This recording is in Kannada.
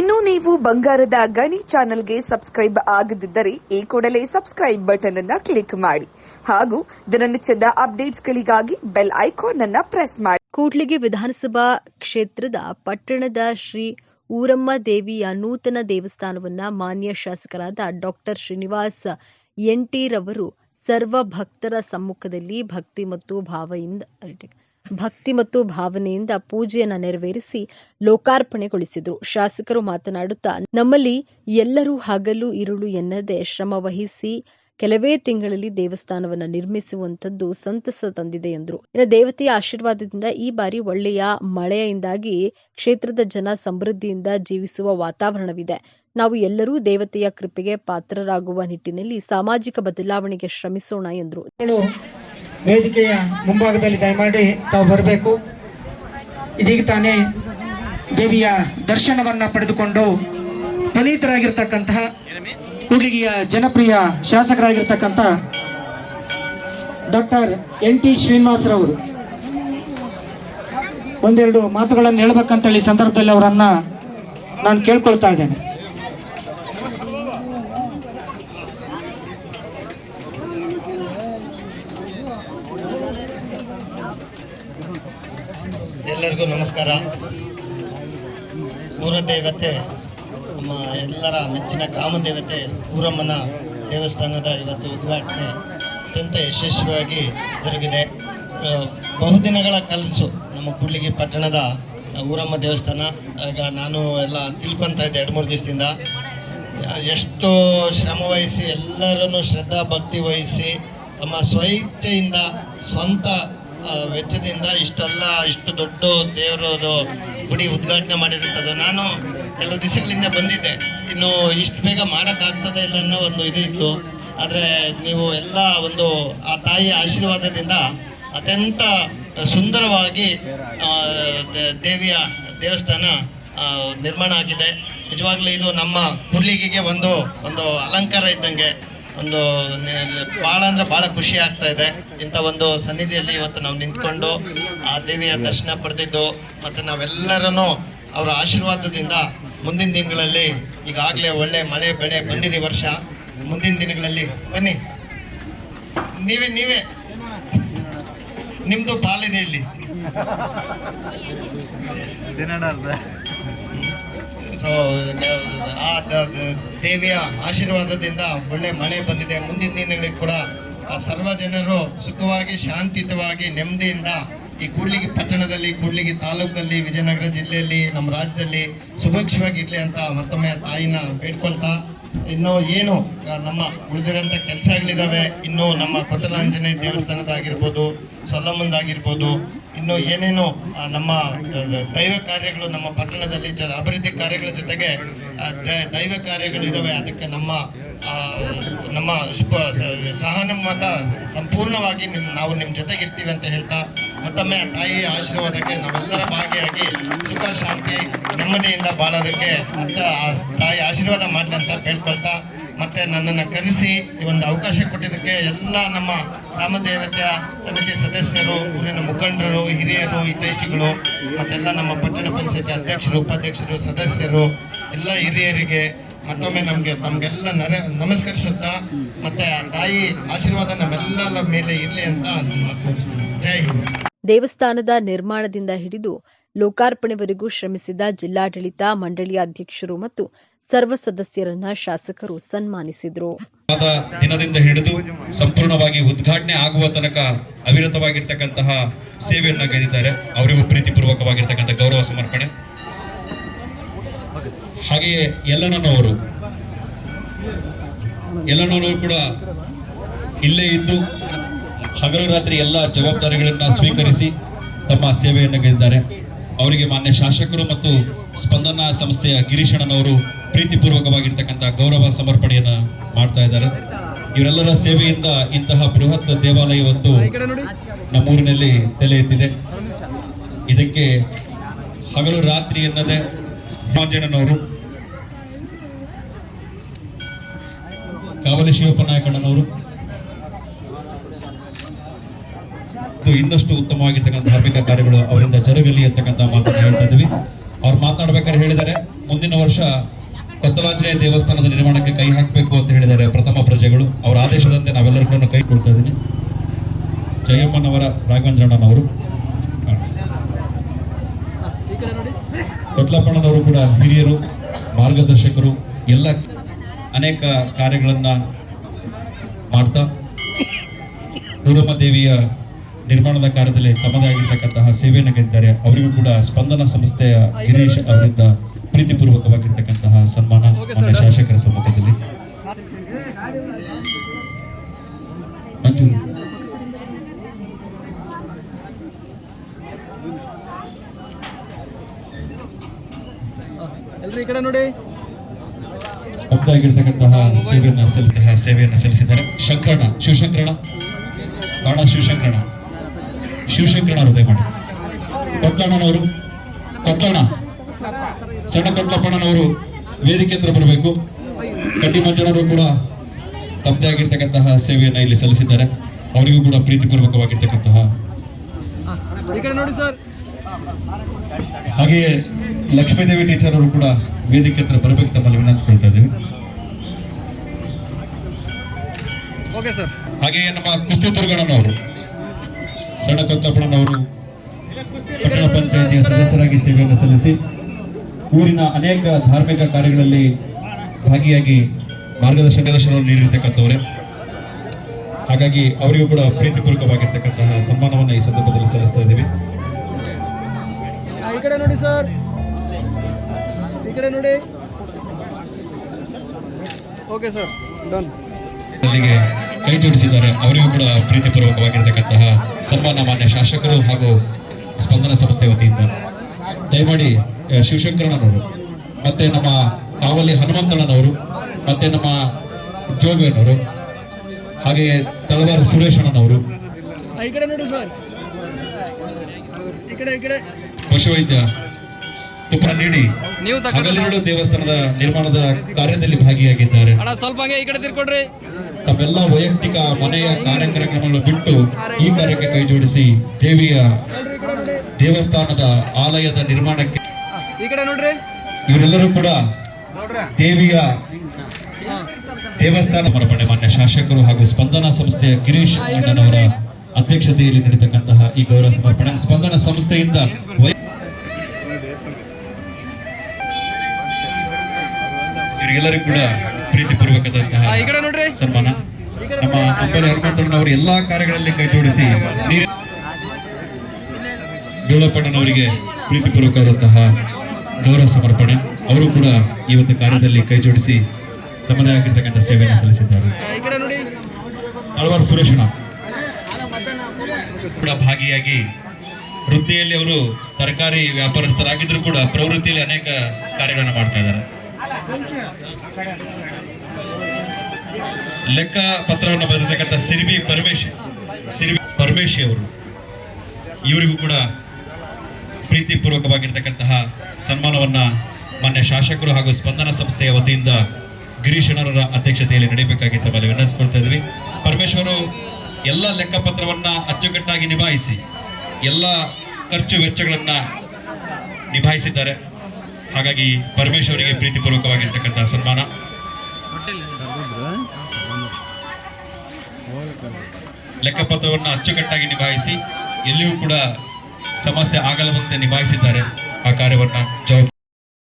ಇನ್ನು ನೀವು ಬಂಗಾರದ ಗಣಿ ಚಾನೆಲ್ಗೆ ಸಬ್ಸ್ಕ್ರೈಬ್ ಆಗದಿದ್ದರೆ ಈ ಕೂಡಲೇ ಸಬ್ಸ್ಕ್ರೈಬ್ ಬಟನ್ ಅನ್ನ ಕ್ಲಿಕ್ ಮಾಡಿ ಹಾಗೂ ದಿನನಿತ್ಯದ ಅಪ್ಡೇಟ್ಸ್ಗಳಿಗಾಗಿ ಬೆಲ್ ಐಕಾನ್ ಅನ್ನ ಪ್ರೆಸ್ ಮಾಡಿ. ಕೂಡ್ಲಿಗಿ ವಿಧಾನಸಭಾ ಕ್ಷೇತ್ರದ ಪಟ್ಟಣದ ಶ್ರೀ ಊರಮ್ಮ ದೇವಿಯ ನೂತನ ದೇವಸ್ಥಾನವನ್ನ ಮಾನ್ಯ ಶಾಸಕರಾದ ಡಾಕ್ಟರ್ ಶ್ರೀನಿವಾಸ್ ಎನ್ಟಿ ರವರು ಸರ್ವ ಭಕ್ತರ ಸಮ್ಮುಖದಲ್ಲಿ ಭಕ್ತಿ ಮತ್ತು ಭಾವೆಯಿಂದ ಭಕ್ತಿ ಮತ್ತು ಭಾವನೆಯಿಂದ ಪೂಜೆಯನ್ನ ನೆರವೇರಿಸಿ ಲೋಕಾರ್ಪಣೆಗೊಳಿಸಿದರು. ಶಾಸಕರು ಮಾತನಾಡುತ್ತಾ, ನಮ್ಮಲ್ಲಿ ಎಲ್ಲರೂ ಹಗಲು, ಇರುಳು ಎನ್ನದೆ ಶ್ರಮ ವಹಿಸಿ ಕೆಲವೇ ತಿಂಗಳಲ್ಲಿ ದೇವಸ್ಥಾನವನ್ನು ನಿರ್ಮಿಸುವಂತದ್ದು ಸಂತಸ ತಂದಿದೆ ಎಂದರು. ಇನ್ನು ದೇವತೆಯ ಆಶೀರ್ವಾದದಿಂದ ಈ ಬಾರಿ ಒಳ್ಳೆಯ ಮಳೆಯಿಂದಾಗಿ ಕ್ಷೇತ್ರದ ಜನ ಸಮೃದ್ಧಿಯಿಂದ ಜೀವಿಸುವ ವಾತಾವರಣವಿದೆ. ನಾವು ಎಲ್ಲರೂ ದೇವತೆಯ ಕೃಪೆಗೆ ಪಾತ್ರರಾಗುವ ನಿಟ್ಟಿನಲ್ಲಿ ಸಾಮಾಜಿಕ ಬದಲಾವಣೆಗೆ ಶ್ರಮಿಸೋಣ ಎಂದರು. ವೇದಿಕೆಯ ಮುಂಭಾಗದಲ್ಲಿ ದಯಮಾಡಿ ತಾವು ಬರಬೇಕು. ಇದೀಗ ತಾನೇ ದೇವಿಯ ದರ್ಶನವನ್ನು ಪಡೆದುಕೊಂಡು ಪುನೀತರಾಗಿರ್ತಕ್ಕಂತಹ ಕೂಡ್ಲಿಗಿಯ ಜನಪ್ರಿಯ ಶಾಸಕರಾಗಿರ್ತಕ್ಕಂಥ ಡಾಕ್ಟರ್ ಎನ್ ಟಿ ಶ್ರೀನಿವಾಸರವರು. ಒಂದೆರಡು ಮಾತುಗಳನ್ನು ಹೇಳ್ಬೇಕಂತೇಳಿ ಸಂದರ್ಭದಲ್ಲಿ ಅವರನ್ನು ನಾನು ಕೇಳ್ಕೊಳ್ತಾ ಇದ್ದೇನೆ. ಎಲ್ಲರಿಗೂ ನಮಸ್ಕಾರ. ಊರ ದೇವತೆ, ನಮ್ಮ ಎಲ್ಲರ ಮೆಚ್ಚಿನ ಗ್ರಾಮ ದೇವತೆ ಊರಮ್ಮನ ದೇವಸ್ಥಾನದ ಇವತ್ತು ಉದ್ಘಾಟನೆ ಅತ್ಯಂತ ಯಶಸ್ವಿಯಾಗಿ ಜರುಗಿದೆ. ಬಹುದಿನಗಳ ಕನಸು ನಮ್ಮ ಕೂಡ್ಲಿಗಿ ಪಟ್ಟಣದ ಊರಮ್ಮ ದೇವಸ್ಥಾನ. ಈಗ ನಾನು ಎಲ್ಲ ತಿಳ್ಕೊತಾ ಇದ್ದೆ ಎರಡು ಮೂರು ದಿವಸದಿಂದ. ಎಷ್ಟು ಶ್ರಮ ವಹಿಸಿ ಎಲ್ಲರನ್ನು ಶ್ರದ್ಧಾ ಭಕ್ತಿ ವಹಿಸಿ ತಮ್ಮ ಸ್ವಇಚ್ಛೆಯಿಂದ ಸ್ವಂತ ವೆಚ್ಚದಿಂದ ಇಷ್ಟೆಲ್ಲ, ಇಷ್ಟು ದೊಡ್ಡ ದೇವರದು ಗುಡಿ ಉದ್ಘಾಟನೆ ಮಾಡಿರುವಂಥದ್ದು. ನಾನು ಕೆಲವು ದಿವಸಗಳಿಂದ ಬಂದಿದ್ದೆ. ಇನ್ನು ಇಷ್ಟು ಬೇಗ ಮಾಡೋಕ್ಕಾಗ್ತದೆ ಇಲ್ಲ ಅನ್ನೋ ಒಂದು ಇದು ಇತ್ತು ಆದರೆ ನೀವು ಎಲ್ಲ ಒಂದು ಆ ತಾಯಿಯ ಆಶೀರ್ವಾದದಿಂದ ಅತ್ಯಂತ ಸುಂದರವಾಗಿ ದೇವಿಯ ದೇವಸ್ಥಾನ ನಿರ್ಮಾಣ ಆಗಿದೆ. ನಿಜವಾಗ್ಲೂ ಇದು ನಮ್ಮ ಹುರ್ಲಿಗಿಗೆ ಒಂದು ಒಂದು ಅಲಂಕಾರ ಇದ್ದಂಗೆ. ಒಂದು ಭಾಳ ಅಂದ್ರೆ ಭಾಳ ಖುಷಿ ಆಗ್ತಾ ಇದೆ. ಇಂಥ ಒಂದು ಸನ್ನಿಧಿಯಲ್ಲಿ ಇವತ್ತು ನಾವು ನಿಂತ್ಕೊಂಡು ಆ ದೇವಿಯ ದರ್ಶನ ಪಡೆದಿದ್ದು ಮತ್ತು ನಾವೆಲ್ಲರೂ ಅವರ ಆಶೀರ್ವಾದದಿಂದ ಮುಂದಿನ ದಿನಗಳಲ್ಲಿ ಈಗಾಗಲೇ ಒಳ್ಳೆ ಮಳೆ, ಬೆಳೆ ಬಂದಿದೆ ವರ್ಷ. ಮುಂದಿನ ದಿನಗಳಲ್ಲಿ ಬನ್ನಿ. ನೀವೇ ನೀವೇ. ನಿಮ್ಮದು ಪಾಲಿದೆ ಇಲ್ಲಿ. ಸೊ ಆ ದ- ದೇವಿಯ ಆಶೀರ್ವಾದದಿಂದ ಒಳ್ಳೆ ಮಳೆ ಬಂದಿದೆ. ಮುಂದಿನ ದಿನಗಳಿಗೆ ಕೂಡ ಸರ್ವ ಜನರು ಸುಖವಾಗಿ, ಶಾಂತಿಯುತವಾಗಿ, ನೆಮ್ಮದಿಯಿಂದ ಈ ಕೂಡ್ಲಿಗಿ ಪಟ್ಟಣದಲ್ಲಿ, ಕೂಡ್ಲಿಗಿ ತಾಲೂಕಲ್ಲಿ, ವಿಜಯನಗರ ಜಿಲ್ಲೆಯಲ್ಲಿ, ನಮ್ಮ ರಾಜ್ಯದಲ್ಲಿ ಸುಭಿಕ್ಷವಾಗಿರಲಿ ಅಂತ ಮತ್ತೊಮ್ಮೆ ತಾಯಿನ ಬೇಡ್ಕೊಳ್ತಾ, ಇನ್ನು ಏನು ನಮ್ಮ ಉಳಿದಿರೋಂಥ ಕೆಲಸಗಳಿದ್ದಾವೆ ಇನ್ನು ನಮ್ಮ ಕೊತ್ತಲಾಂಜನೇಯ ದೇವಸ್ಥಾನದಾಗಿರ್ಬೋದು ಸೊಲ್ಲಮ್ಮಂದಾಗಿರ್ಬೋದು ಇನ್ನು ಏನೇನು ನಮ್ಮ ದೈವ ಕಾರ್ಯಗಳು ನಮ್ಮ ಪಟ್ಟಣದಲ್ಲಿ ಜ, ಅಭಿವೃದ್ಧಿ ಕಾರ್ಯಗಳ ಜೊತೆಗೆ ದೈವ ಕಾರ್ಯಗಳು ದೈವ ಕಾರ್ಯಗಳಿದಾವೆ. ಅದಕ್ಕೆ ನಮ್ಮ ನಮ್ಮ ಸಹಾನುಮತ ಸಂಪೂರ್ಣವಾಗಿ ನಿಮ್, ನಾವು ನಿಮ್ಮ ಜೊತೆಗೆ ಇರ್ತೀವಿ ಅಂತ ಹೇಳ್ತಾ, ಮತ್ತೊಮ್ಮೆ ತಾಯಿಯ ಆಶೀರ್ವಾದಕ್ಕೆ ನಾವೆಲ್ಲರ ಭಾಗಿಯಾಗಿ ಸುಖ, ಶಾಂತಿ, ನೆಮ್ಮದಿಯಿಂದ ಬಾಳೋದಕ್ಕೆ ಮತ್ತೆ ಆ ತಾಯಿ ಆಶೀರ್ವಾದ ಮಾಡಲಿ ಅಂತ ಮತ್ತೆ ನನ್ನನ್ನು ಕರೆಸಿ ಈ ಒಂದು ಅವಕಾಶ ಕೊಟ್ಟಿದ್ದಕ್ಕೆ ಎಲ್ಲ ನಮ್ಮ ಗ್ರಾಮ ದೇವತೆಯ ಸಮಿತಿ ಸದಸ್ಯರು, ಊರಿನ ಮುಖಂಡರು, ಹಿರಿಯರು, ಹಿತೈಷಿಗಳು, ಮತ್ತೆಲ್ಲ ನಮ್ಮ ಪಟ್ಟಣ ಪಂಚಾಯತಿ ಅಧ್ಯಕ್ಷರು, ಉಪಾಧ್ಯಕ್ಷರು, ಸದಸ್ಯರು, ಎಲ್ಲ ಹಿರಿಯರಿಗೆ ಮತ್ತೊಮ್ಮೆ ನಮಗೆ ತಮಗೆಲ್ಲ ನರ ನಮಸ್ಕರಿಸುತ್ತಾ, ಮತ್ತೆ ಆ ತಾಯಿ ಆಶೀರ್ವಾದ ನಮ್ಮೆಲ್ಲರ ಮೇಲೆ ಇರಲಿ ಅಂತ ನಾನು ಮಾತು ಜೈ ಹಿಂದ್. ದೇವಸ್ಥಾನದ ನಿರ್ಮಾಣದಿಂದ ಹಿಡಿದು ಲೋಕಾರ್ಪಣೆವರೆಗೂ ಶ್ರಮಿಸಿದ ಜಿಲ್ಲಾಡಳಿತ, ಮಂಡಳಿಯ ಅಧ್ಯಕ್ಷರು ಮತ್ತು ಸರ್ವ ಸದಸ್ಯರನ್ನ ಶಾಸಕರು ಸನ್ಮಾನಿಸಿದ್ರು. ದಿನದಿಂದ ಹಿಡಿದು ಸಂಪೂರ್ಣವಾಗಿ ಉದ್ಘಾಟನೆ ಆಗುವ ತನಕ ಅವಿರತವಾಗಿರ್ತಕ್ಕಂತಹ ಸೇವೆಯನ್ನ ಗೈದಿದ್ದಾರೆ ಅವರಿಗೂ ಪ್ರೀತಿಪೂರ್ವಕವಾಗಿರ್ತಕ್ಕಂಥ ಗೌರವ ಸಮರ್ಪಣೆ. ಹಾಗೆಯೇ ಎಲ್ಲನವರು ಎಲ್ಲನವರು ಕೂಡ ಇಲ್ಲೇ ಇದ್ದು ಹಗಲು ರಾತ್ರಿ ಎಲ್ಲ ಜವಾಬ್ದಾರಿಗಳನ್ನ ಸ್ವೀಕರಿಸಿ ತಮ್ಮ ಸೇವೆಯನ್ನು ಗೈದಿದ್ದಾರೆ ಅವರಿಗೆ ಮಾನ್ಯ ಶಾಸಕರು ಮತ್ತು ಸ್ಪಂದನ ಸಂಸ್ಥೆಯ ಗಿರೀಶಣ್ಣನವರು ಪ್ರೀತಿಪೂರ್ವಕವಾಗಿರ್ತಕ್ಕಂಥ ಗೌರವ ಸಮರ್ಪಣೆಯನ್ನ ಮಾಡ್ತಾ ಇದ್ದಾರೆ. ಇವರೆಲ್ಲರ ಸೇವೆಯಿಂದ ಇಂತಹ ಬೃಹತ್ ದೇವಾಲಯ ಇವತ್ತು ನಮ್ಮೂರಿನಲ್ಲಿ ತಲೆ ಎತ್ತಿದೆ. ಇದಕ್ಕೆ ಹಗಲು ರಾತ್ರಿ ಎನ್ನದೆ ಮಾಂಜಣ್ಣನವರು ಕಾವಲಿ ಶಿವಪ್ಪ ನಾಯಕಣ್ಣನವರು ಮತ್ತು ಇನ್ನಷ್ಟು ಉತ್ತಮವಾಗಿರ್ತಕ್ಕಂಥ ಧಾರ್ಮಿಕ ಕಾರ್ಯಗಳು ಅವರಿಂದ ಜರುಗಲಿ ಅಂತಕ್ಕಂಥ ಮಾತನ್ನು ಹೇಳ್ತಾ ಇದ್ದೀವಿ. ಅವ್ರು ಮಾತನಾಡ್ಬೇಕಾದ್ರೆ ಹೇಳಿದ್ದಾರೆ, ಮುಂದಿನ ವರ್ಷ ಕೊತ್ತಲಾಂಜನೇಯ ದೇವಸ್ಥಾನದ ನಿರ್ಮಾಣಕ್ಕೆ ಕೈ ಹಾಕಬೇಕು ಅಂತ ಹೇಳಿದ್ದಾರೆ ಪ್ರಥಮ ಪ್ರಜೆಗಳು. ಅವರ ಆದೇಶದಂತೆ ನಾವೆಲ್ಲರೂ ಕೈ ಕೊಡ್ತಾ ಇದ್ದೀನಿ. ಜಯಮ್ಮನವರ ರಾಘವೇಂದ್ರಣ್ಣನವರು. ಕೊತ್ಲಪ್ಪಣ್ಣನವರು ಕೂಡ ಹಿರಿಯರು, ಮಾರ್ಗದರ್ಶಕರು, ಎಲ್ಲ ಅನೇಕ ಕಾರ್ಯಗಳನ್ನ ಮಾಡ್ತಾ ನೂರಮ್ಮ ದೇವಿಯ ನಿರ್ಮಾಣದ ಕಾರ್ಯದಲ್ಲಿ ತಮ್ಮದೇ ಆಗಿರ್ತಕ್ಕಂತಹ ಸೇವೆಯನ್ನು ಗೆದ್ದಾರೆ ಅವರಿಗೂ ಕೂಡ ಸ್ಪಂದನ ಸಂಸ್ಥೆಯ ಗಿರೀಶ್ ಅವರಿಂದ ಪ್ರೀತಿಪೂರ್ವಕವಾಗಿರ್ತಕ್ಕಂತಹ ಸನ್ಮಾನ ನಮ್ಮ ಶಾಸಕರ ಸಮ್ಮುಖದಲ್ಲಿ. ಎಲ್ರು ಈ ಕಡೆ ನೋಡಿ. ಸೇವೆಯನ್ನು ಸಲ್ಲಿಸಿದ ಸೇವೆಯನ್ನು ಸಲ್ಲಿಸಿದ್ದಾರೆ. ಶಂಕರಣ ಶಿವಶಂಕರಣ ಬಾಣ ಶಿವಶಂಕರಣ ಶಿವಶಂಕರಣ ಹೃದಯ ಮಾಡಿ. ಕೊತ್ತಣ್ಣನವರು ಕೊತ್ತಣ್ಣ ಸಣ್ಣ ಕೊತ್ತಪ್ಪಣ್ಣನವರು ವೇದಿಕೆ ಹತ್ರ ಬರಬೇಕು. ಕಡ್ಡಿ ಮಂಜಣ್ಣವರು ಕೂಡ ತಮ್ಮದೇ ಆಗಿರ್ತಕ್ಕಂತಹ ಸೇವೆಯನ್ನು ಇಲ್ಲಿ ಸಲ್ಲಿಸಿದ್ದಾರೆ. ಅವರಿಗೂ ಕೂಡ ಪ್ರೀತಿಪೂರ್ವಕವಾಗಿರ್ತಕ್ಕಂತಹ ಹಾಗೆಯೇ ಲಕ್ಷ್ಮೀದೇವಿ ಟೀಚರ್ ಅವರು ಕೂಡ ವೇದಿಕೆ ಹತ್ರ ಬರಬೇಕು ತಮ್ಮಲ್ಲಿ ವಿನಂತಿಸ್ಕೊಳ್ತಾ ಇದ್ದೀವಿ. ಹಾಗೆಯೇ ನಮ್ಮ ಕುಸ್ತಿ ದುರ್ಗಣ್ಣನವರು. ಸಣ್ಣ ಕೊತ್ತಪ್ಪಣ್ಣನವರು ಪಟ್ಟಣ ಪಂಚಾಯಿತಿಯ ಸದಸ್ಯರಾಗಿ ಸೇವೆಯನ್ನು ಸಲ್ಲಿಸಿ ಊರಿನ ಅನೇಕ ಧಾರ್ಮಿಕ ಕಾರ್ಯಗಳಲ್ಲಿ ಭಾಗಿಯಾಗಿ ಮಾರ್ಗದರ್ಶನ ದರ್ಶನವನ್ನು ನೀಡಿರ್ತಕ್ಕಂಥವರೇ. ಹಾಗಾಗಿ ಅವರಿಗೂ ಕೂಡ ಪ್ರೀತಿಪೂರ್ವಕವಾಗಿರ್ತಕ್ಕಂತಹ ಸನ್ಮಾನವನ್ನು ಈ ಸಂದರ್ಭದಲ್ಲಿ ಸಲ್ಲಿಸ್ತಾ ಇದ್ದೀವಿ. ಹಾ, ಈ ಕಡೆ ನೋಡಿ ಸರ್. ಈ ಕಡೆ ನೋಡಿ. Okay sir done. ಅಲ್ಲಿಗೆ ಕೈ ಜೋಡಿಸಿದ್ದಾರೆ ಅವರಿಗೂ ಕೂಡ ಪ್ರೀತಿಪೂರ್ವಕವಾಗಿರ್ತಕ್ಕಂತಹ ಸನ್ಮಾನ ಮಾನ್ಯ ಶಾಸಕರು ಹಾಗೂ ಸ್ಪಂದನ ಸಂಸ್ಥೆ ವತಿಯಿಂದ. ದಯಮಾಡಿ ಶಿವಶಂಕರಣ್ಣನವರು ಮತ್ತೆ ನಮ್ಮ ಕಾವಲಿ ಹನುಮಂತಣ್ಣನವರು ಮತ್ತೆ ನಮ್ಮ ಜೋಗಣ್ಣವರು ಹಾಗೆಯೇ ತಳವಾರ ಸುರೇಶಣ್ಣನವರು. ಪಶುವೈದ್ಯ ತುಪ್ಪ ನೀಡಿ. ನೀವು ಹಗಲಿರುಳು ದೇವಸ್ಥಾನದ ನಿರ್ಮಾಣದ ಕಾರ್ಯದಲ್ಲಿ ಭಾಗಿಯಾಗಿದ್ದಾರೆ. ಅಣ್ಣ ಸ್ವಲ್ಪ ಹಂಗೆ ಈ ಕಡೆ ತಿರ್ಕೊಡ್ರಿ. ತಮ್ಮೆಲ್ಲ ವೈಯಕ್ತಿಕ ಮನೆಯ ಕಾರ್ಯಕ್ರಮಗಳನ್ನು ಬಿಟ್ಟು ಈ ಕಾರ್ಯಕ್ಕೆ ಕೈ ಜೋಡಿಸಿ ದೇವಿಯ ದೇವಸ್ಥಾನದ ಆಲಯದ ನಿರ್ಮಾಣಕ್ಕೆ ಈ ಕಡೆ ನೋಡ್ರಿ. ಇವರೆಲ್ಲರೂ ಕೂಡ ದೇವಿಯ ದೇವಸ್ಥಾನ ಮರಪಡೆ ಮಾನ್ಯ ಶಾಸಕರು ಹಾಗೂ ಸ್ಪಂದನ ಸಂಸ್ಥೆಯ ಗಿರೀಶ್ ಅಣ್ಣನವರ ಅಧ್ಯಕ್ಷತೆಯಲ್ಲಿ ನಡೀತಕ್ಕಂತಹ ಈ ಗೌರವ ಸಮರ್ಪಣೆ. ಸ್ಪಂದನ ಸಂಸ್ಥೆಯಿಂದ ಇವರಿಗೆಲ್ಲರಿಗೂ ಕೂಡ ಪ್ರೀತಿಪೂರ್ವಕದಂತಹ ಸನ್ಮಾನ. ನಮ್ಮ ಅಂಬಲಿ ಹನುಮಂತಣ್ಣನವರು ಎಲ್ಲಾ ಕಾರ್ಯಗಳಲ್ಲಿ ಕೈ ಜೋಡಿಸಿ ನೀರು ಗೌಳಪ್ಪಣ್ಣನವರಿಗೆ ಪ್ರೀತಿಪೂರ್ವಕವಾದಂತಹ ಗೌರವ ಸಮರ್ಪಣೆ. ಅವರು ಕೂಡ ಈ ಒಂದು ಕಾರ್ಯದಲ್ಲಿ ಕೈ ಜೋಡಿಸಿ ತಮ್ಮದೇ ಆಗಿರ್ತಕ್ಕಂಥ ಸೇವೆಯನ್ನು ಸಲ್ಲಿಸಿದ್ದಾರೆ. ಹಲವಾರು ಸುರೇಶಣ್ಣ ಕೂಡ ಭಾಗಿಯಾಗಿ ವೃತ್ತಿಯಲ್ಲಿ ಅವರು ತರಕಾರಿ ವ್ಯಾಪಾರಸ್ಥರಾಗಿದ್ರು ಕೂಡ ಪ್ರವೃತ್ತಿಯಲ್ಲಿ ಅನೇಕ ಕಾರ್ಯಗಳನ್ನು ಮಾಡ್ತಾ ಇದ್ದಾರೆ. ಲೆಕ್ಕ ಪತ್ರವನ್ನು ಬರೆದಿರ್ತಕ್ಕಂಥ ಸಿರಿಬಿ ಪರಮೇಶ್ ಸಿರಿಬಿ ಪರಮೇಶ್ ಅವರು, ಇವರಿಗೂ ಕೂಡ ಪ್ರೀತಿಪೂರ್ವಕವಾಗಿರ್ತಕ್ಕಂತಹ ಸನ್ಮಾನವನ್ನ ಮಾನ್ಯ ಶಾಸಕರು ಹಾಗೂ ಸ್ಪಂದನ ಸಂಸ್ಥೆಯ ವತಿಯಿಂದ ಗಿರೀಶಣ್ಣರ ಅಧ್ಯಕ್ಷತೆಯಲ್ಲಿ ನಡೆಯಬೇಕಾಗಿ ತಮ್ಮಲ್ಲಿ ವಿನಂತಿಸ್ಕೊಳ್ತಾ ಇದ್ವಿ. ಪರಮೇಶ್ವರು ಎಲ್ಲ ಲೆಕ್ಕಪತ್ರವನ್ನ ಅಚ್ಚುಕಟ್ಟಾಗಿ ನಿಭಾಯಿಸಿ, ಎಲ್ಲ ಖರ್ಚು ವೆಚ್ಚಗಳನ್ನ ನಿಭಾಯಿಸಿದ್ದಾರೆ. ಹಾಗಾಗಿ ಪರಮೇಶ್ ಅವರಿಗೆ ಪ್ರೀತಿಪೂರ್ವಕವಾಗಿರ್ತಕ್ಕಂತಹ ಸನ್ಮಾನ. ಲೆಕ್ಕಪತ್ರವನ್ನ ಅಚ್ಚುಕಟ್ಟಾಗಿ ನಿಭಾಯಿಸಿ, ಎಲ್ಲಿಯೂ ಕೂಡ ಸಮಸ್ಯೆ ಆಗಲವಂತೆ ನಿಭಾಯಿಸಿದ್ದಾರೆ ಆ ಕಾರ್ಯವನ್ನ ಜವಾಬ್ದಾರಿ